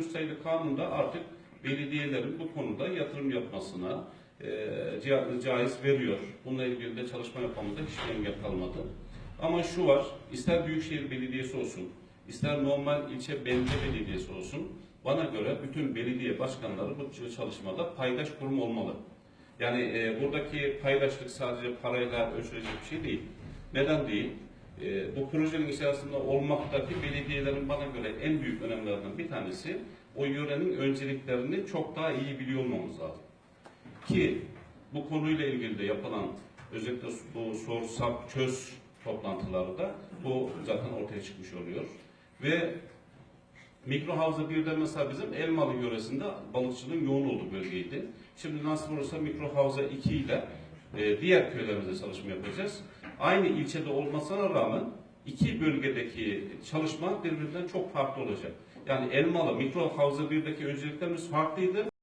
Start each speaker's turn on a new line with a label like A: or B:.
A: sayılı kanunda artık belediyelerin bu konuda yatırım yapmasına e, ca- caiz veriyor. Bununla ilgili de çalışma yapmamızda hiçbir engel kalmadı. Ama şu var, ister Büyükşehir Belediyesi olsun, ister normal ilçe belediye belediyesi olsun, bana göre bütün belediye başkanları bu çalışmada paydaş kurum olmalı. Yani e, buradaki paydaşlık sadece parayla ölçülecek bir şey değil. Neden değil? E, bu projenin içerisinde olmaktaki belediyelerin bana göre en büyük önemlerinden bir tanesi o yörenin önceliklerini çok daha iyi biliyor olmamız lazım. Ki bu konuyla ilgili de yapılan özellikle bu sor, sap, çöz toplantıları da bu zaten ortaya çıkmış oluyor. Ve Mikro Havza 1'de mesela bizim Elmalı yöresinde balıkçılığın yoğun olduğu bölgeydi. Şimdi nasıl olursa Mikro Havza 2 ile e, diğer köylerimizde çalışma yapacağız. Aynı ilçede olmasına rağmen iki bölgedeki çalışma birbirinden çok farklı olacak. Yani Elmalı Mikro Havza 1'deki önceliklerimiz farklıydı.